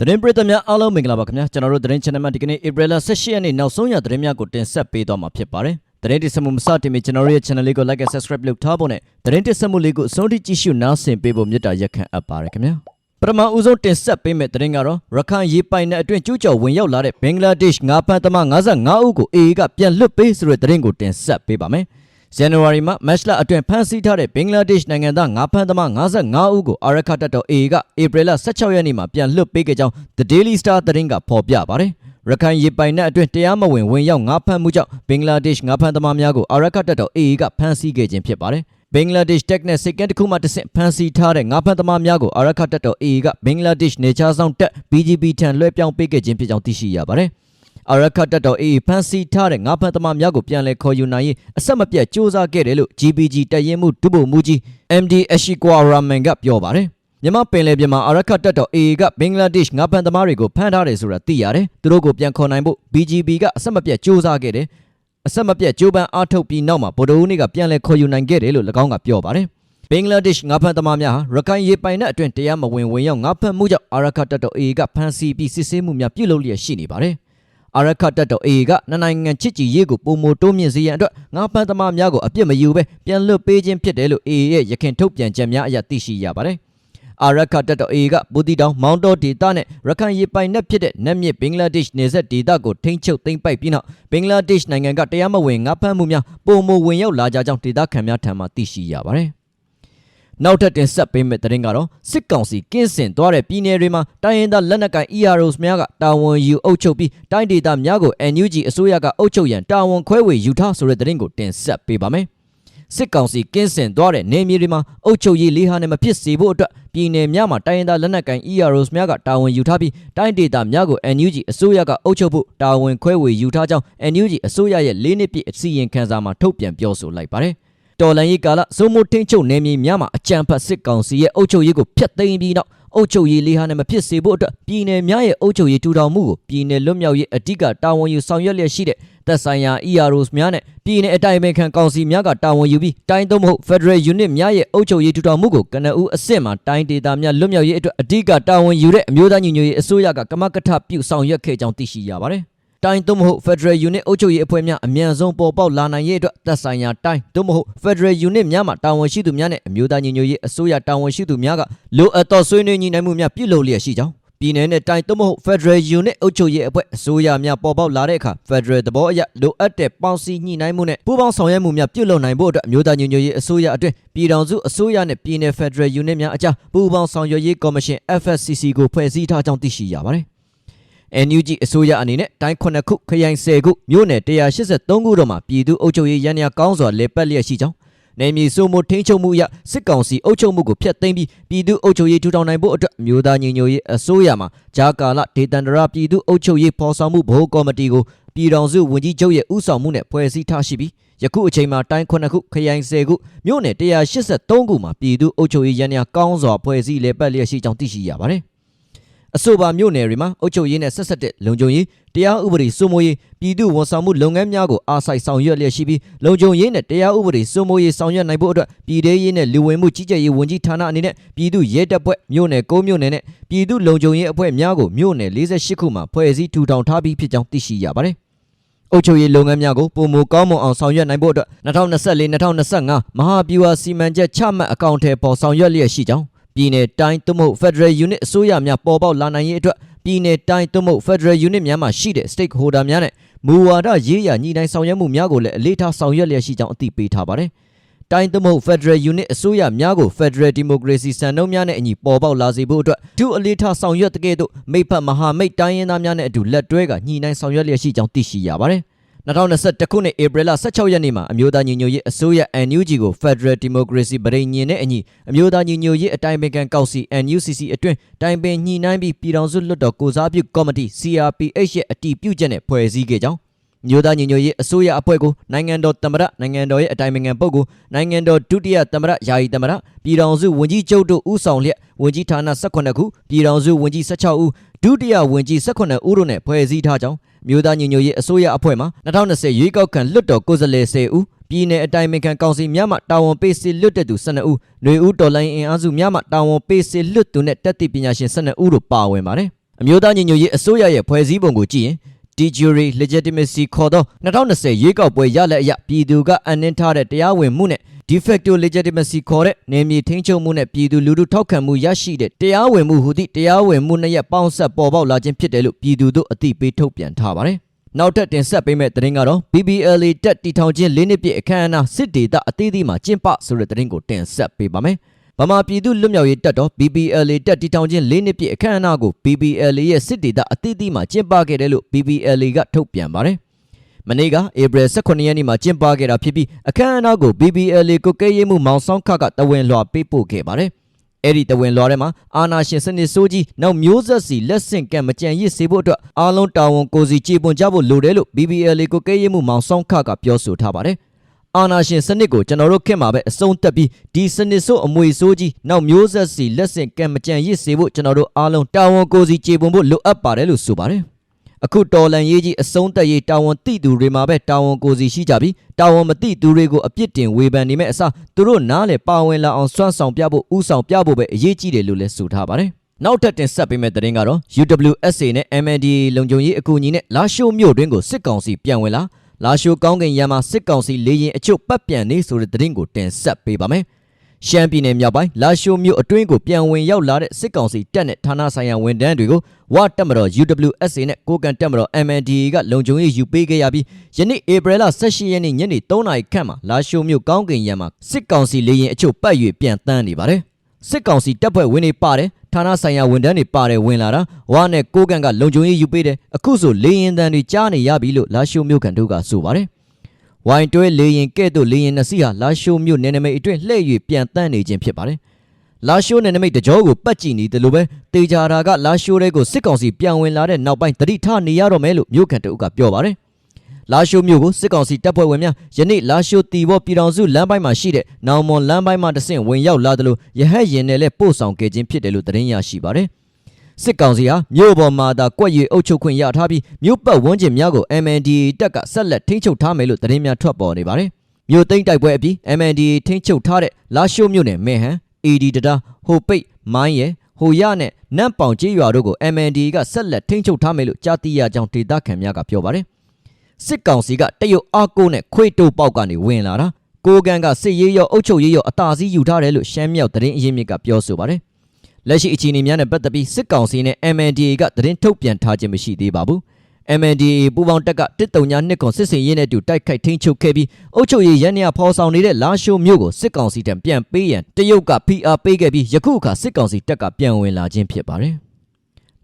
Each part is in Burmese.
သတင်းပရိသတ်များအားလုံးမင်္ဂလာပါခင်ဗျာကျွန်တော်တို့သတင်း channel မှာဒီကနေ့ April 18ရက်နေ့နောက်ဆုံးရသတင်းများကိုတင်ဆက်ပေးသွားမှာဖြစ်ပါတယ်သတင်းတင်ဆက်မှုမစတင်မီကျွန်တော်တို့ရဲ့ channel လေးကို like and subscribe လုပ်ထားဖို့နဲ့သတင်းတင်ဆက်မှုလေးကိုအဆုံးထိကြည့်ရှုနားဆင်ပေးဖို့မေတ္တာရက်ခံအပ်ပါတယ်ခင်ဗျာပထမဦးဆုံးတင်ဆက်ပေးမယ့်သတင်းကတော့ရခိုင်ရေပိုင်နယ်အတွင်းကျူးကျော်ဝင်ရောက်လာတဲ့ဘင်္ဂလားဒေ့ရှ်ငါးဖမ်းသမား55ဦးကို AA ကပြန်လွတ်ပေးဆိုတဲ့သတင်းကိုတင်ဆက်ပေးပါမယ် ဇန်နဝါရီမှာမတ်လအတွင်းဖမ်းဆီးထားတဲ့ဘင်္ဂလားဒေ့ရှ်နိုင်ငံသားငါးဖမ်းသမား55ဦးကိုအာရခတ်တပ်တော် AA ကဧပြီလ16ရက်နေ့မှာပြန်လွှတ်ပေးခဲ့ကြောင်း The Daily Star သတင်းကဖော်ပြပါတယ်။ရခိုင်ရေပိုင်နက်အတွင်းတရားမဝင်ဝင်ရောက်ငါးဖမ်းမှုကြောင့်ဘင်္ဂလားဒေ့ရှ်ငါးဖမ်းသမားများကိုအာရခတ်တပ်တော် AA ကဖမ်းဆီးခဲ့ခြင်းဖြစ်ပါတယ်။ဘင်္ဂလားဒေ့ရှ်တက်နဲ့စိတ်ကဲတစ်ခုမှတစ်ဆင့်ဖမ်းဆီးထားတဲ့ငါးဖမ်းသမားများကိုအာရခတ်တပ်တော် AA ကဘင်္ဂလားဒေ့ရှ်နေချားဆောင်တပ် BGB ထံလွှဲပြောင်းပေးခဲ့ခြင်းဖြစ်ကြောင်းသိရှိရပါတယ်။ အာရခတ်တပ်တော် AA ဖမ်းဆီးထားတဲ့ငါးဖမ်းသမားများကိုပြန်လည်ခေါ်ယူနိုင်ရေးအဆက်မပြတ်စ조사ခဲ့တယ်လို့ GPG တပ်ရင်းမှုဒုဗိုလ်မှူးကြီး MD Ashikwa Raman ကပြောပါတယ်မြန်မာပင်လယ်ပြင်မှာအာရခတ်တပ်တော် AA ကဘင်္ဂလားဒေ့ရှ်ငါးဖမ်းသမားတွေကိုဖမ်းထားတယ်ဆိုတာသိရတယ်။သူတို့ကိုပြန်ခေါ်နိုင်ဖို့ BGB ကအဆက်မပြတ်စ조사ခဲ့တယ်။အဆက်မပြတ်ကြိုးပမ်းအားထုတ်ပြီးနောက်မှာဗိုလ်တော်ဦးနေကပြန်လည်ခေါ်ယူနိုင်ခဲ့တယ်လို့၎င်းကပြောပါတယ်။ဘင်္ဂလားဒေ့ရှ်ငါးဖမ်းသမားများဟာရခိုင်ရေပိုင်နက်အတွင်းတရားမဝင်ဝင်ရောက်ငါးဖမ်းမှုကြောင့်အာရခတ်တပ်တော် AA ကဖမ်းဆီးပြီးစစ်ဆေးမှုများပြုလုပ်လျက်ရှိနေပါတယ်။ အာရခတ်တပ်တော် AA ကနှစ်နိုင်ငံချစ်ကြည်ရေးကိုပုံမတိုးမြင့်စေရန်အတွက်ငါးဖမ်းသမားများကိုအပြစ်မယူဘဲပြန်လွှတ်ပေးခြင်းဖြစ်တယ်လို့ AA ရဲ့ရခင်ထုတ်ပြန်ချက်များအရသိရှိရပါတယ်။အာရခတ်တပ်တော် AA ကဘူတီတောင်မောင်းတော်ဒေသနဲ့ရခိုင်ရေပိုင်နက်ဖြစ်တဲ့နက်မြစ်ဘင်္ဂလားဒေ့ရှ်နယ်စပ်ဒေသကိုထိန်းချုပ်သိမ်းပိုက်ပြီးနောက်ဘင်္ဂလားဒေ့ရှ်နိုင်ငံကတရားမဝင်ငါးဖမ်းမှုများပုံမဝင်ရောက်လာကြကြောင်းဒေသခံများထံမှသိရှိရပါတယ်။ နောက်ထပ်တင်ဆက်ပေးမယ့်သတင်းကတော့စစ်ကောင်စီကင်းစင်သွားတဲ့ပြည်နယ်တွေမှာတိုင်းရင်းသားလက်နက်ကိုင် EROs များကတာဝန်ယူအုပ်ချုပ်ပြီးတိုင်းဒေသများကို NUG အစိုးရကအုပ်ချုပ်ရန်တာဝန်ခွဲဝေယူထားဆိုတဲ့သတင်းကိုတင်ဆက်ပေးပါမယ်။စစ်ကောင်စီကင်းစင်သွားတဲ့နေမြေတွေမှာအုပ်ချုပ်ရေးလေးဟာနဲ့မဖြစ်စေဖို့အတွက်ပြည်နယ်များမှာတိုင်းရင်းသားလက်နက်ကိုင် EROs များကတာဝန်ယူထားပြီးတိုင်းဒေသများကို NUG အစိုးရကအုပ်ချုပ်ဖို့တာဝန်ခွဲဝေယူထားကြောင်း NUG အစိုးရရဲ့လေးနှစ်ပြည့်အစည်းအဝေးခန်းစာမှာထုတ်ပြန်ပြောဆိုလိုက်ပါတယ်။ တော်လန်ရေးကာလစိုးမိုးထင်းချုပ်နယ်မြေများမှာအကြံဖတ်စစ်ကောင်စီရဲ့အုပ်ချုပ်ရေးကိုဖျက်သိမ်းပြီးနောက်အုပ်ချုပ်ရေးလေးဟာနဲ့မဖြစ်စေဖို့အတွက်ပြည်နယ်များရဲ့အုပ်ချုပ်ရေးထူထောင်မှုကိုပြည်နယ်လွတ်မြောက်ရေးအဓိကတာဝန်ယူဆောင်ရွက်လျက်ရှိတဲ့သက်ဆိုင်ရာ EROs များနဲ့ပြည်နယ်အတိုင်းအမြခံကောင်စီများကတာဝန်ယူပြီးတိုင်းသုံးမဟုတ် Federal Unit များရဲ့အုပ်ချုပ်ရေးထူထောင်မှုကိုကနအူးအဆင့်မှာတိုင်းဒေသများလွတ်မြောက်ရေးအတွက်အဓိကတာဝန်ယူတဲ့အမျိုးသားညီညွတ်ရေးအစိုးရကကမကထပြုဆောင်ရွက်ခဲ့ကြောင်းသိရှိရပါတယ်။ တိုင်းသို့မဟုတ် Federal Unit အုပ်ချုပ်ရေးအဖွဲ့များအမြန်ဆုံးပေါ်ပေါက်လာနိုင်ရေးအတွက်သက်ဆိုင်ရာတိုင်းသို့မဟုတ် Federal Unit များမှာတာဝန်ရှိသူများနဲ့အမျိုးသားညီညွတ်ရေးအစိုးရတာဝန်ရှိသူများကလိုအပ်သောဆွေးနွေးညှိနှိုင်းမှုများပြုလုပ်လျက်ရှိကြောင်းပြည်내နဲ့တိုင်းသို့မဟုတ် Federal Unit အုပ်ချုပ်ရေးအဖွဲ့အစိုးရများပေါ်ပေါက်လာတဲ့အခါ Federal သဘောအရလိုအပ်တဲ့ပေါင်းစည်းညှိနှိုင်းမှုနဲ့ပူးပေါင်းဆောင်ရွက်မှုများပြုလုပ်နိုင်ဖို့အတွက်အမျိုးသားညီညွတ်ရေးအစိုးရအတွင်းပြည်ထောင်စုအစိုးရနဲ့ပြည်내 Federal Unit များအကြားပူးပေါင်းဆောင်ရွက်ရေးကော်မရှင် FSCC ကိုဖွဲ့စည်းထားကြောင်းသိရှိရပါတယ်။ NUG အစိုးရအနေနဲ့တိုင်း9ခုခရိုင်10ခုမြို့နယ်183ခုတို့မှာပြည်သူ့အုပ်ချုပ်ရေးရန်ရာကောင်းစွာလေပတ်လျက်ရှိကြောင်းနေမြေစိုးမိုးထိန်းချုပ်မှုအရစစ်ကောင်စီအုပ်ချုပ်မှုကိုဖျက်သိမ်းပြီးပြည်သူ့အုပ်ချုပ်ရေးထူထောင်နိုင်ဖို့အတွက်အမျိုးသားညီညွတ်ရေးအစိုးရမှာဂျာကာလဒေသန္တရပြည်သူ့အုပ်ချုပ်ရေးဖော်ဆောင်မှုဗဟိုကော်မတီကိုပြည်ထောင်စုဝန်ကြီးချုပ်ရဲ့ဦးဆောင်မှုနဲ့ဖွဲ့စည်းထားရှိပြီးယခုအချိန်မှာတိုင်း9ခုခရိုင်10ခုမြို့နယ်183ခုမှာပြည်သူ့အုပ်ချုပ်ရေးရန်ရာကောင်းစွာဖွဲ့စည်းလေပတ်လျက်ရှိကြောင်းသိရှိရပါတယ်။ အဆိုပါမြို့နယ်တွေမှာအုပ်ချုပ်ရေးနဲ့ဆက်ဆက်တဲ့လုံခြုံရေးတရားဥပဒေစိုးမိုးရေးပြည်သူ့ဝန်ဆောင်မှုလုပ်ငန်းများကိုအားစိုက်ဆောင်ရွက်လျက်ရှိပြီးလုံခြုံရေးနဲ့တရားဥပဒေစိုးမိုးရေးဆောင်ရွက်နိုင်ဖို့အတွက်ပြည်ထရေးနဲ့လူဝင်မှုကြီးကြပ်ရေးဝန်ကြီးဌာနအနေနဲ့ပြည်သူ့ရဲတပ်ဖွဲ့မြို့နယ်၉မြို့နယ်နဲ့ပြည်သူ့လုံခြုံရေးအဖွဲ့များကိုမြို့နယ်48ခုမှာဖွဲ့စည်းထူထောင်ထားပြီးဖြစ်ကြောင်းသိရှိရပါတယ်။အုပ်ချုပ်ရေးလုပ်ငန်းများကိုပုံမကောင်းမွန်အောင်ဆောင်ရွက်နိုင်ဖို့အတွက်2024-2025မဟာဗျူဟာစီမံချက်ချမှတ်အကောင့်ထဲပေါ်ဆောင်ရွက်လျက်ရှိကြောင်း ပြည်내တိုင်းသို့မဟုတ် Federal Unit အစိုးရများပေါ်ပေါက်လာနိုင်ရေးအတွက်ပြည်내တိုင်းသို့မဟုတ် Federal Unit များမှာရှိတဲ့ Stakeholder များနဲ့မူဝါဒရေးရာညှိနှိုင်းဆောင်ရွက်မှုများကိုလည်းအလေးထားဆောင်ရွက်လျက်ရှိကြောင်းအသိပေးထားပါတယ်။တိုင်းသို့မဟုတ် Federal Unit အစိုးရများကို Federal Democracy စံနှုန်းများနဲ့အညီပေါ်ပေါက်လာစေဖို့အတွက်သူအလေးထားဆောင်ရွက်တဲ့ကဲ့သို့မိဖက်မဟာမိတ်တိုင်းရင်းသားများနဲ့အတူလက်တွဲကညှိနှိုင်းဆောင်ရွက်လျက်ရှိကြောင်းသိရှိရပါတယ်။ 2021ခုနှစ်ဧပြီလ16ရက်နေ့မှာအမျိုးသားညီညွတ်ရေးအစိုးရ NUG ကို Federal Democracy ဗရိညင်နဲ့အညီအမျိုးသားညီညွတ်ရေးအတိုင်းပင်ခံကောင်စီ NUCC အတွင်းတိုင်ပင်ညှိနှိုင်းပြီးပြည်ထောင်စုလွှတ်တော်ကိုစားပြုကော်မတီ CRPH ရဲ့အတည်ပြုချက်နဲ့ဖွဲ့စည်းခဲ့ကြောင်းမျိုးသားညီညွတ်ရေးအစိုးရအဖွဲ့ကိုနိုင်ငံတော်သမ္မတနိုင်ငံတော်ရဲ့အတိုင်ပင်ခံပုဂ္ဂိုလ်နိုင်ငံတော်ဒုတိယသမ္မတယာယီသမ္မတပြည်ထောင်စုဝန်ကြီးချုပ်တို့ဦးဆောင်လျက်ဝန်ကြီးဌာန18ခုပြည်ထောင်စုဝန်ကြီး16ဦးဒုတိယဝန်ကြီး18ဦးတို့နဲ့ဖွဲ့စည်းထားကြောင်း မြို့သားညီညွတ်ရေးအစိုးရအဖွဲ့မှ2020ရွေးကောက်ခံလွှတ်တော်ကိုယ်စားလှယ်10ဦးပြည်내အတိုင်းအခံကောင်စီများမှတာဝန်ပေးစေလွတ်တဲ့သူ12ဦးຫນွေဦးတော်လိုင်းအင်အားစုများမှတာဝန်ပေးစေလွတ်သူနဲ့တက်သည့်ပညာရှင်12ဦးတို့ပါဝင်ပါတယ် အမျိုးသားညီညွတ်ရေးအစိုးရရဲ့ဖွဲ့စည်းပုံကိုကြည့်ရင် de jure legitimacy ခေါ်သော2020ရွေးကောက်ပွဲရလဒ်အရပြည်သူကအနှင်းထားတဲ့တရားဝင်မှုနဲ့ de facto legitimacy ခေါ်တဲ့နေမြေထိန်းချုပ်မှုနဲ့ပြည်သူလူထုထောက်ခံမှုရရှိတဲ့တရားဝင်မှုဟူသည့်တရားဝင်မှုနှစ်ရပ်ပေါင်းဆက်ပေါ်ပေါက်လာခြင်းဖြစ်တယ်လို့ပြည်သူတို့အသိပေးထုတ်ပြန်ထားပါတယ်။နောက်ထပ်တင်ဆက်ပေးမယ့်သတင်းကတော့ BBLA တက်တီထောင်ချင်း၄နှစ်ပြည့်အခမ်းအနားစစ်ဒေသအသီးသီးမှာကျင်းပဆိုတဲ့သတင်းကိုတင်ဆက်ပေးပါမယ်။ ဗမာပြည်သူလွတ်မြောက်ရေးတပ်တော် BBLA တက်တီထောင်ချင်း၄နှစ်ပြည့်အခမ်းအနားကို BBLA ရဲ့စစ်ဒေသအသီးသီးမှာကျင်းပခဲ့တယ်လို့ BBLA ကထုတ်ပြန်ပါတယ်။မနေ့ကဧပြီ18ရက်နေ့မှာကျင်းပခဲ့တာဖြစ်ပြီးအခမ်းအနားကို BBLA ကိုကဲရေးမှုမောင်ဆောင်ခကတဝင်လွှာပေးပို့ခဲ့ပါတယ်။အဲ့ဒီတဝင်လွှာထဲမှာအာနာရှင်စနစ်စိုးကြီးနောက်မျိုးဆက်စီလက်ဆင့်ကံမကြံရစ်စေဖို့အတွက်အားလုံးတာဝန်ကိုစီကြည်ပွန်ကြဖို့လိုတယ်လို့ BBLA ကိုကဲရေးမှုမောင်ဆောင်ခကပြောဆိုထားပါတယ်။ အာနာရှင်စနစ်ကိုကျွန်တော်တို့ခင်မှာပဲအဆုံးသတ်ပြီးဒီစနစ်ဆိုးအမွေဆိုးကြီးနောက်မျိုးဆက်စီလက်ဆင့်ကံမကြံရစ်စေဖို့ကျွန်တော်တို့အားလုံးတာဝန်ကိုစီကြည်ပွန်ဖို့လိုအပ်ပါတယ်လို့ဆိုပါတယ်။အခုတော်လန်ရေးကြီးအဆုံးသက်ရေးတာဝန်တိသူတွေမှာပဲတာဝန်ကိုစီရှိကြပြီးတာဝန်မတိသူတွေကိုအပြစ်တင်ဝေဖန်နေမဲ့အစားသူတို့နားလေပါဝင်လာအောင်စွမ်းဆောင်ပြဖို့ဥဆောင်ပြဖို့ပဲအရေးကြီးတယ်လို့လည်းဆိုထားပါတယ်။နောက်ထပ်တင်ဆက်ပေးမယ့်သတင်းကတော့ UWSA နဲ့ MNDAA လုံခြုံရေးအကူအညီနဲ့လာရှိုးမြို့တွင်းကိုစစ်ကောင်စီပြန်ဝင်လာ လာရှိုးကောင်းကင်ရံမှာစစ်ကောင်စီလေရင်အချို့ပတ်ပြန်နေဆိုတဲ့သတင်းကိုတင်ဆက်ပေးပါမယ်။ရှမ်းပြည်နယ်မြောက်ပိုင်းလာရှိုးမြို့အတွင်းကိုပြန်ဝင်ရောက်လာတဲ့စစ်ကောင်စီတပ်နဲ့ဌာနဆိုင်ရာဝန်ထမ်းတွေကိုဝတက်မတော် UWSA နဲ့ကိုကန်တက်မတော် MNDAA ကလုံခြုံရေးယူပေးခဲ့ရပြီးယနေ့ဧပြီလ18ရက်နေ့ညနေ3နာရီခန့်မှာလာရှိုးမြို့ကောင်းကင်ရံမှာစစ်ကောင်စီလေရင်အချို့ပတ်၍ပြန်တန်းနေပါတယ်စစ်ကောင်စီတပ်ဖွဲ့ဝင်တွေပါတယ် ဌာနဆိုင်ရာဝန်ထမ်းတွေပါတယ်ဝင်လာတာဝါနဲ့ကိုကန်ကလုံခြုံရေးယူပေးတယ်အခုဆိုလေရင်တန်းတွေကြားနေရပြီလို့လာရှိုးမြို့ကန်တို့ကဆိုပါတယ်ဝိုင်တွဲလေရင်ကဲ့သို့လေရင်နှစ်စီးဟာလာရှိုးမြို့နယ်နိမိတ်အတွင်းလှည့်၍ပြန်တန်းနေခြင်းဖြစ်ပါတယ်။လာရှိုးနယ်နိမိတ်တကြောကိုပတ်ကြည့်နေတယ်လို့ပဲတေချာတာကလာရှိုးတဲ့ကိုစစ်ကောင်စီပြန်ဝင်လာတဲ့နောက်ပိုင်းတတိထနေရတော့မယ်လို့မြို့ခံတအုပ်ကပြောပါတယ်။ လာရှိုးမြို့ကိုစစ်ကောင်စီတပ်ဖွဲ့ဝင်များယနေ့လာရှိုးတီဘောပြည်တော်စုလမ်းပိုင်းမှာရှိတဲ့နောင်မွန်လမ်းပိုင်းမှာတဆင့်ဝင်ရောက်လာတယ်လို့ရဟတ်ရင်နဲ့လည်းပို့ဆောင်ခဲ့ခြင်းဖြစ်တယ်လို့သတင်းရရှိပါတယ်။စစ်ကောင်စီဟာမြို့ပေါ်မှာသာကွက်ရွေအုပ်ချုပ်ခွင့်ရထားပြီးမြို့ပတ်ဝန်းကျင်များကို MNDAA တပ်ကဆက်လက်ထိန်းချုပ်ထားမယ်လို့သတင်းများထွက်ပေါ်နေပါတယ်။မြို့သိမ်းတိုက်ပွဲအပြီး MNDAA ထိန်းချုပ်ထားတဲ့လာရှိုးမြို့နယ်မဲဟန် AD တတာဟိုပိတ်မိုင်းရယ်ဟိုရနဲ့နန့်ပေါင်ကျေးရွာတို့ကို MNDAA ကဆက်လက်ထိန်းချုပ်ထားမယ်လို့ကြားသိရကြောင်းဒေသခံများကပြောပါတယ်။ စစ်ကောင်စီကတရုတ်အားကိုးနဲ့ခွေတိုးပေါက်ကနေဝင်လာတာကိုကန်ကစစ်ရေးရောအုပ်ချုပ်ရေးရောအသာစီးယူထားတယ်လို့ရှမ်းမြောက်သတင်းအရင်းမြစ်ကပြောဆိုပါတယ်။လက်ရှိအခြေအနေများနဲ့ပတ်သက်ပြီးစစ်ကောင်စီနဲ့ MNDAA ကသတင်းထုတ်ပြန်ထားခြင်းမရှိသေးပါဘူး။ MNDAA ပူးပေါင်းတပ်က139ခွန်စစ်စင်ရေးနဲ့အတူတိုက်ခိုက်ထိန်းချုပ်ခဲ့ပြီးအုပ်ချုပ်ရေးရန်နေရဖော်ဆောင်နေတဲ့လာရှိုးမြို့ကိုစစ်ကောင်စီတံပြန်ပေးရန်တရုတ်ကဖိအားပေးခဲ့ပြီးယခုအခါစစ်ကောင်စီတပ်ကပြန်ဝင်လာခြင်းဖြစ်ပါတယ်။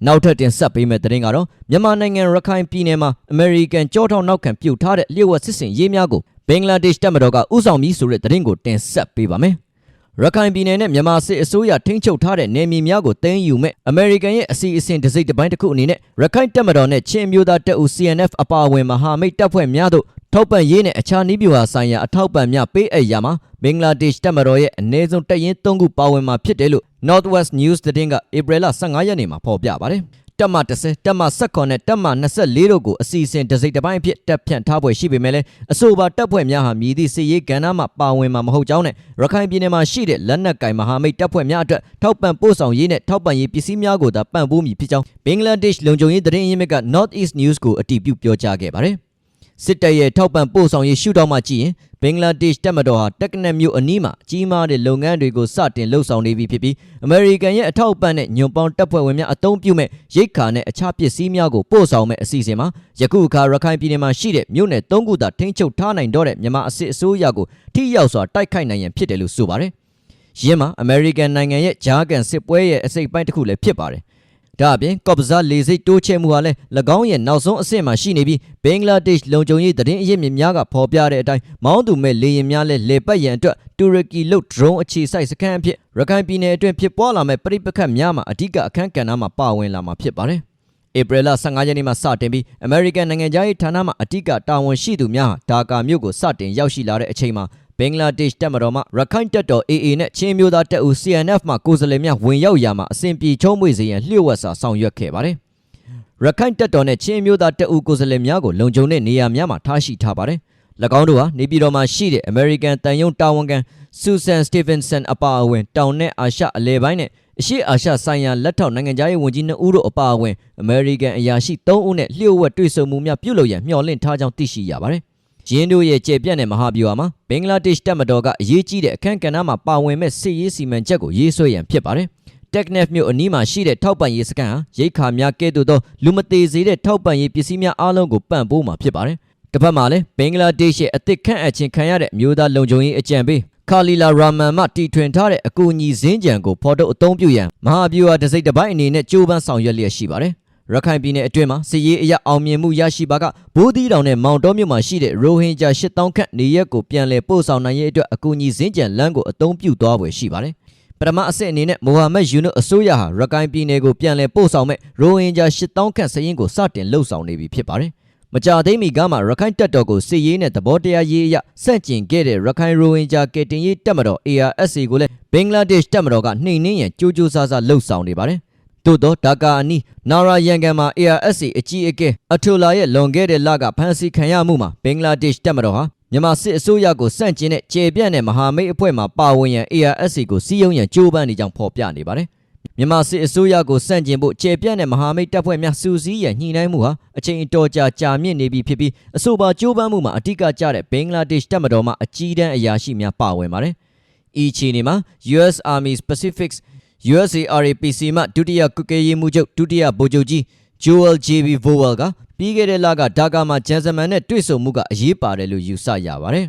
နောက်ထပ်တင်ဆက်ပေးမယ့်သတင်းကတော့မြန်မာနိုင်ငံရခိုင်ပြည်နယ်မှာအမေရိကန်ကြောထောက်နောက်ခံပြုတ်ထားတဲ့လျှို့ဝှက်စစ်စင်ရေးများကိုဘင်္ဂလားဒေ့ရှ်တပ်မတော်ကဥဆောင်ပြီးဆိုတဲ့သတင်းကိုတင်ဆက်ပေးပါမယ်။ရခိုင်ပြည်နယ်နဲ့မြန်မာစစ်အစိုးရထိန်းချုပ်ထားတဲ့နယ်မြေများကိုသိမ်းယူမဲ့အမေရိကန်ရဲ့အစီအစဉ်တစ်စိတ်တစ်ပိုင်းတစ်ခုအနေနဲ့ရခိုင်တပ်မတော်နဲ့ချင်းမျိုးသားတပ်ဦး CNF အပါအဝင်မဟာမိတ်တပ်ဖွဲ့များတို့ထောက်ပံ့ရေးနဲ့အခြားနည်းဗျူဟာဆိုင်ရာအထောက်ပံ့များပေးအပ်ရာမှာဘင်္ဂလားဒေ့ရှ်တပ်မတော်ရဲ့အ ਨੇ ဆုံးတပ်ရင်း၃ခုပါဝင်မှာဖြစ်တယ်လို့ Northwest News သတင်းကဧပြီလ15ရက်နေ့မှာဖော်ပြပါတယ်။တပ်မ30တပ်မ19နဲ့တပ်မ24တို့ကိုအစီအစဉ်တစ်စိတ်တစ်ပိုင်းအဖြစ်တပ်ဖြန့်ထားပွဲရှိပေမဲ့လည်းအဆိုပါတပ်ဖွဲ့များဟာမြည်သည့်စစ်ရေးကဏ္ဍမှာပါဝင်မှာမဟုတ်ကြောင်းနဲ့ရခိုင်ပြည်နယ်မှာရှိတဲ့လက်နက်ကင်မဟာမိတ်တပ်ဖွဲ့များအတွက်ထောက်ပံ့ပို့ဆောင်ရေးနဲ့ထောက်ပံ့ရေးပစ္စည်းများကိုသာပံ့ပိုးမည်ဖြစ်ကြောင်းဘင်္ဂလားဒေ့ရှ်လုံခြုံရေးသတင်းရင်းမြစ်က North East News ကိုအတည်ပြုပြောကြားခဲ့ပါတယ်။ စစ်တပ်ရဲ့ထောက်ပံ့ပို့ဆောင်ရေးရှုထောင့်မှကြည့်ရင်ဘင်္ဂလားဒေ့ရှ်တပ်မတော်ဟာတက်ကနက်မြို့အနီးမှာကြီးမားတဲ့လုပ်ငန်းတွေကိုစတင်လှုပ်ဆောင်နေပြီဖြစ်ပြီးအမေရိကန်ရဲ့အထောက်အပံ့နဲ့ညွန်ပေါင်းတပ်ဖွဲ့ဝင်များအသုံးပြုမဲ့ရိတ်ခါနဲ့အခြားပစ္စည်းများကိုပို့ဆောင်မဲ့အစီအစဉ်မှာယခုအခါရခိုင်ပြည်နယ်မှာရှိတဲ့မြို့နယ်၃ခုသာထိန်းချုပ်ထားနိုင်တော့တဲ့မြန်မာအစစ်အစိုးရကိုထိရောက်စွာတိုက်ခိုက်နိုင်ရန်ဖြစ်တယ်လို့ဆိုပါတယ်။ယင်းမှာအမေရိကန်နိုင်ငံရဲ့ဂျားကန်စစ်ပွဲရဲ့အစိတ်အပိုင်းတစ်ခုလည်းဖြစ်ပါတယ်။ ဒါအပြင်ကော့ပဇာလေစိတ်တိုးချဲ့မှုဟာလည်း၎င်းရဲ့နောက်ဆုံးအဆင့်မှာရှိနေပြီးဘင်္ဂလားဒေ့ရှ်လုံခြုံရေးသတင်းအရင်းမြစ်များကဖော်ပြတဲ့အတိုင်းမောင်းသူမဲ့လေရင်များလည်းလေပတ်ရန်အတွက်တူရကီလုတ်ဒရုန်းအခြေစိုက်စခန်းအဖြစ်ရခိုင်ပြည်နယ်အတွင်းဖြစ်ပွားလာမဲ့ပြိပခတ်များမှာအဓိကအခန်းကဏ္ဍမှာပါဝင်လာမှာဖြစ်ပါတယ်။ဧပြီလ15ရက်နေ့မှာစတင်ပြီးအမေရိကန်နိုင်ငံသားရေးဌာနမှအဓိကတာဝန်ရှိသူများဟာဒါကာမြို့ကိုစတင်ရောက်ရှိလာတဲ့အချိန်မှာ ဘင်္ဂလားဒေ့ရှ်တပ်မတော်မှရခိုင်တပ်တော် AA နဲ့ချင်းမျိုးသားတပ်ဦး CNF မှကိုယ်စားလှယ်များဝင်ရောက်ရာမှာအစဉ်ပြေချုံးမွေစေရန်လျှို့ဝှက်စာဆောင်ရွက်ခဲ့ပါတယ်။ရခိုင်တပ်တော်နဲ့ချင်းမျိုးသားတပ်ဦးကိုယ်စားလှယ်များကိုလုံခြုံတဲ့နေရာများမှာထားရှိထားပါတယ်။၎င်းတို့ဟာနေပြည်တော်မှာရှိတဲ့ American တန်ယုံတာဝန်ခံ Susan Stevenson အပါအဝင်တောင်နဲ့အာရှအလဲပိုင်းနဲ့အရှိအာရှဆိုင်ရာလက်ထောက်နိုင်ငံသားရေးဝန်ကြီးနှစ်ဦးတို့အပါအဝင်အမေရိကန်အရာရှိ3ဦးနဲ့လျှို့ဝှက်တွေ့ဆုံမှုများပြုလုပ်ရန်မျှော်လင့်ထားကြောင်းသိရှိရပါတယ်။ ရင်းတို့ရဲ့ကျေပြန့်တဲ့မဟာဗျူဟာမှာဘင်္ဂလားဒေ့ရှ်တပ်မတော်ကအရေးကြီးတဲ့အခမ်းကဏ္ဍမှာပါဝင်မဲ့စစ်ရေးစီမံချက်ကိုရေးဆွဲရန်ဖြစ်ပါတယ်။ Technef မြို့အနီးမှာရှိတဲ့ထောက်ပံ့ရေးစခန်းဟာရိတ်ခါများကဲ့သို့သောလူမသေးစေတဲ့ထောက်ပံ့ရေးပစ္စည်းများအားလုံးကိုပံ့ပိုးမှာဖြစ်ပါတယ်။တစ်ဖက်မှာလည်းဘင်္ဂလားဒေ့ရှ်ရဲ့အသစ်ခန့်အပ်ခြင်းခံရတဲ့အမျိုးသားလုံခြုံရေးအကြံပေးခါလီလာရာမန်မှတီထွင်ထားတဲ့အကူအညီစင်းကြံကိုဖော်ထုတ်အသုံးပြုရန်မဟာဗျူဟာတစ်စိတ်တစ်ပိုင်းအနေနဲ့ကြိုးပမ်းဆောင်ရွက်လျက်ရှိပါတယ်။ ရခိုင်ပြည်နယ်အတွင်းမှာစစ်ရေးအရအောင်မြင်မှုရရှိပါကဘိုးသီးတောင်နဲ့မောင်တော်မြို့မှာရှိတဲ့ရိုဟင်ဂျာ8000ခန့်နေရက်ကိုပြန်လည်ပို့ဆောင်နိုင်ရေးအတွက်အကူအညီစင်းကြံလမ်းကိုအသုံးပြုသွားဖွယ်ရှိပါတယ်။ပထမအဆင့်အနေနဲ့မိုဟာမက်ယူနုအစိုးရဟာရခိုင်ပြည်နယ်ကိုပြန်လည်ပို့ဆောင်မဲ့ရိုဟင်ဂျာ8000ခန့်စရင်ကိုစတင်လှုပ်ဆောင်နေပြီဖြစ်ပါတယ်။မကြသိမ့်မီကမှရခိုင်တပ်တော်ကိုစစ်ရေးနဲ့သဘောတရားရေးအရဆန့်ကျင်ခဲ့တဲ့ရခိုင်ရိုဟင်ဂျာကယ်တင်ရေးတပ်မတော် ARSA ကိုလည်းဘင်္ဂလားဒေ့ရှ်တပ်မတော်ကနှိမ်နင်းရန်ကြိုးကြိုးစားစားလှုပ်ဆောင်နေပါတယ်။ သို့သောဒါကာအနီးနာရာယန်ကန်မှာ ARSA အကြီးအကဲအထူလာရဲ့လွန်ခဲ့တဲ့လကဖမ်းဆီးခံရမှုမှာဘင်္ဂလားဒေ့ရှ်တပ်မတော်ဟာမြန်မာစစ်အစိုးရကိုစန့်ကျင်တဲ့ကျေပြန့်တဲ့မဟာမိတ်အဖွဲ့မှပါဝင်ရန် ARSA ကိုစီးယုံရန်ကြိုးပမ်းနေကြောင်းဖော်ပြနေပါတယ်။မြန်မာစစ်အစိုးရကိုစန့်ကျင်ဖို့ကျေပြန့်တဲ့မဟာမိတ်တပ်ဖွဲ့များစူးစီးရန်ညှိနှိုင်းမှုဟာအချိန်အတော်ကြာကြာမြင့်နေပြီဖြစ်ပြီးအဆိုပါကြိုးပမ်းမှုမှာအထူးကကျတဲ့ဘင်္ဂလားဒေ့ရှ်တပ်မတော်မှအကြီးတန်းအရာရှိများပါဝင်ပါတယ်။ဤခြေနေမှာ US Army Pacific USARAPC မှဒုတိယကုကဲရေးမှူးချုပ်ဒုတိယဗိုလ်ချုပ်ကြီး Joel JB Vowell ကပြီးခဲ့တဲ့လကဒါကာမှာဂျန်ဆမန်နဲ့တွေ့ဆုံမှုကအရေးပါတယ်လို့ယူဆရပါတယ်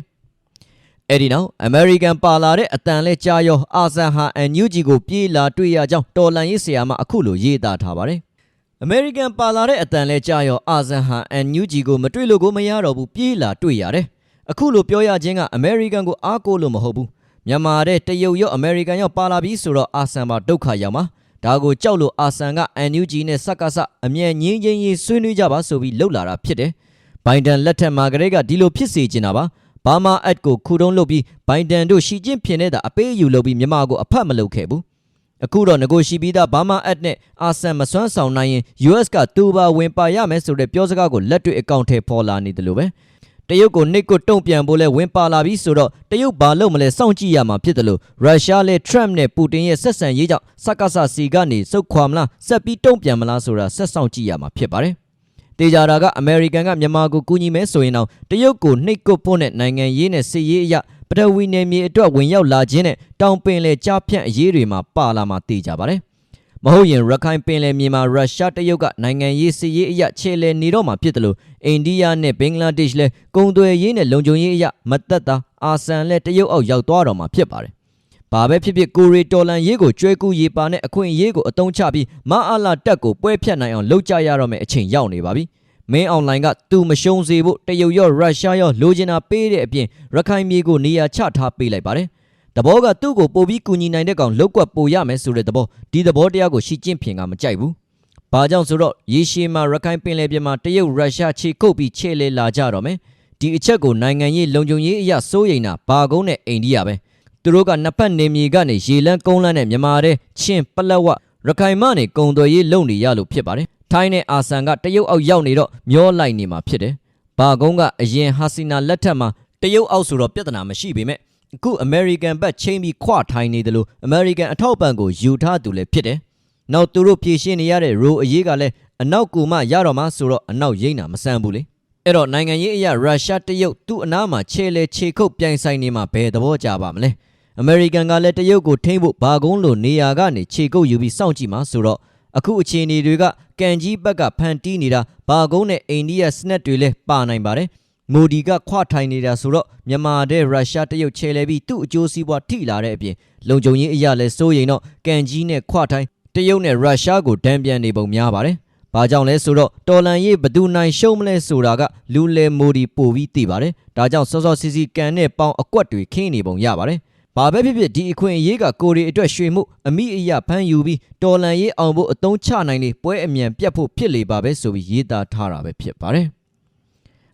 ။အဲ့ဒီနောက်အမေရိကန်ပါလာတဲ့အတန်လဲကြားရောအာဆန်ဟာအန်ယူဂျီကိုပြေးလာတွေ့ရကြောင်းတော်လန်ရေးဆရာမအခုလိုရေးသားထားပါတယ်။အမေရိကန်ပါလာတဲ့အတန်လဲကြားရောအာဆန်ဟာအန်ယူဂျီကိုမတွေ့လို့ကိုမရတော့ဘူးပြေးလာတွေ့ရတယ်။အခုလိုပြောရခြင်းကအမေရိကန်ကိုအားကိုးလို့မဟုတ်ဘူး။ မြန်မာတဲ့တရုတ်ရောအမေရိကန်ရောပါလာပြီးဆိုတော့အာဆန်ပါဒုက္ခရောက်မှာ။ဒါကိုကြောက်လို့အာဆန်ကအန်ယူဂျီနဲ့စက္ကစအမြဲငင်းချင်းရေးဆွေးနွေးကြပါဆိုပြီးလှုပ်လာတာဖြစ်တယ်။ဘိုင်ဒန်လက်ထက်မှာကလေးကဒီလိုဖြစ်စေချင်တာပါ။ဘာမာအက်ကိုခုတုံးလုပ်ပြီးဘိုင်ဒန်တို့ရှီကျင့်ဖြစ်နေတာအပေးအယူလုပ်ပြီးမြန်မာကိုအဖတ်မလုပ်ခဲ့ဘူးအခုတော့ငကိုရှိပြီးသားဘာမာအက်နဲ့အာဆန်မစွမ်းဆောင်နိုင်ရင် US ကတူပါဝင်ပါရမယ်ဆိုတဲ့ပြောစကားကိုလက်တွေ့အကောင့်ထဲပေါ်လာနေတယ်လို့ပဲ တရုတ်ကိုနှိတ်ကိုတုံ့ပြန်ဖို့လဲဝင်ပါလာပြီးဆိုတော့တရုတ်ဘာလုပ်မလဲစောင့်ကြည့်ရမှာဖြစ်တယ်လို့ရုရှားလဲ Trump နဲ့ပူတင်ရဲ့ဆက်ဆံရေးကြောင့်စက္ကစစီကနေစုတ်ခွာမလားဆက်ပြီးတုံ့ပြန်မလားဆိုတာဆက်ဆောင်ကြည့်ရမှာဖြစ်ပါတယ်တေကြတာကအမေရိကန်ကမြန်မာကိုကူညီမဲဆိုရင်တော့တရုတ်ကိုနှိပ်ကွပ်ဖို့နဲ့နိုင်ငံရေးနဲ့စစ်ရေးအရာပထဝီနယ်မြေအတွက်ဝင်ရောက်လာခြင်းနဲ့တောင်ပင်လယ်ကြားဖြန့်အရေးတွေမှာပါလာမှာတေကြပါတယ်။ မဟုတ်ရင်ရခိုင်ပင်လယ်မြေမှာရုရှားတရုတ်ကနိုင်ငံရေးစစ်ရေးအရခြေလည်နေတော့မှာဖြစ်တယ်လို့အိန္ဒိယနဲ့ဘင်္ဂလားဒေ့ရှ်လည်းကုန်သွယ်ရေးနဲ့လုံခြုံရေးအရမသက်သာအာဆန်လည်းတရုတ်အောက်ရောက်သွားတော့မှာဖြစ်ပါတယ်။ဘာပဲဖြစ်ဖြစ်ကိုရီတော်လန်ရေးကိုကျွဲကူရေးပါနဲ့အခွင့်အရေးကိုအတုံးချပြီးမအားလာတက်ကိုပွဲဖြတ်နိုင်အောင်လှုပ်ကြရတော့မယ့်အချိန်ရောက်နေပါပြီ။မင်းအွန်လိုင်းကသူမရှုံးစေဖို့တရုတ်ရောရုရှားရောလိုချင်တာပေးတဲ့အပြင်ရခိုင်မြေကိုနေရာချထားပေးလိုက်ပါတယ်။ တဘောကသူ့ကိုပို့ပြီးကူညီနိုင်တဲ့ကောင်လောက်ကွက်ပို့ရမယ်ဆိုတဲ့သဘောဒီသဘောတရားကိုရှီကျင့်ဖင်ကမကြိုက်ဘူး။ဘာကြောင့်ဆိုတော့ရေရှည်မှာရခိုင်ပင်လယ်ပြင်မှာတရုတ်ရုရှားခြေကုပ်ပြီးခြေလေလာကြတော့မယ်။ဒီအချက်ကိုနိုင်ငံရေးလုံခြုံရေးအရာစိုးရိမ်တာဘာကုန်းနဲ့အိန္ဒိယပဲ။သူတို့ကနှစ်ဖက်နေမြေကနေရေလန်းကုန်းလန်းနဲ့မြန်မာတဲ့ချင်းပလက်ဝရခိုင်မနေကုံသွယ်ရေးလုပ်နေရလို့ဖြစ်ပါတယ်ထိုင်းနဲ့အာဆန်ကတရုတ်အောက်ရောက်နေတော့မျောလိုက်နေမှာဖြစ်တယ်။ဘာကုန်းကအရင်ဟာစီနာလက်ထက်မှာတရုတ်အောက်ဆိုတော့ပြဿနာမရှိပေမဲ့ အခုအမေရိကန်ဘက်ချိန်ပြီးခွထိုင်းနေတယ်လို့အမေရိကန်အထောက်ပံ့ကိုယူထားသူလည်းဖြစ်တယ်။နောက်သူတို့ဖြည့်ရှင်းနေရတဲ့ရိုအရေးကလည်းအနောက်ကူမှရတော့မှဆိုတော့အနောက်ရိမ့်တာမဆန်းဘူးလေ။အဲ့တော့နိုင်ငံရေးအရာရုရှားတရုတ်သူ့အနားမှာခြေလေခြေခုပ်ပြိုင်ဆိုင်နေမှာဘယ်သဘောကြပါမလဲ။အမေရိကန်ကလည်းတရုတ်ကိုထိမ့်ဖို့ဘာကုန်းလိုနေရာကနေခြေကုပ်ယူပြီးစောင့်ကြည့်မှာဆိုတော့အခုအခြေအနေတွေကကန်ကြီးဘက်ကဖန်တီးနေတာဘာကုန်းနဲ့အိန္ဒိယစနက်တွေလည်းပါနိုင်ပါတယ် မိုဒီကခွထိုင်နေတာဆိုတော့မြန်မာတဲ့ရုရှားတရုတ်ချဲလဲပြီးသူ့အကျိုးစီးပွားထိလာတဲ့အပြင်လုံခြုံရေးအရာလဲစိုးရင်တော့ကန်ကြီးနဲ့ခွထိုင်တရုတ်နဲ့ရုရှားကိုဒဏ်ပြန်နေပုံများပါတယ်။ဘာကြောင့်လဲဆိုတော့တော်လန်ရေးဘသူနိုင်ရှုံးမလဲဆိုတာကလူလေမိုဒီပို့ပြီးသိပါတယ်။ဒါကြောင့်စောစောစီစီကန်နဲ့ပေါင်းအကွက်တွေခင်းနေပုံရပါတယ်။ဘာပဲဖြစ်ဖြစ်ဒီအခွင့်အရေးကကိုရီအတွက်ရွှေမှုအမိအယဖမ်းယူပြီးတော်လန်ရေးအောင်ဖို့အသုံးချနိုင်လေပွဲအမြန်ပြတ်ဖို့ဖြစ်လေပါပဲဆိုပြီးရေးသားထားတာပဲဖြစ်ပါတယ်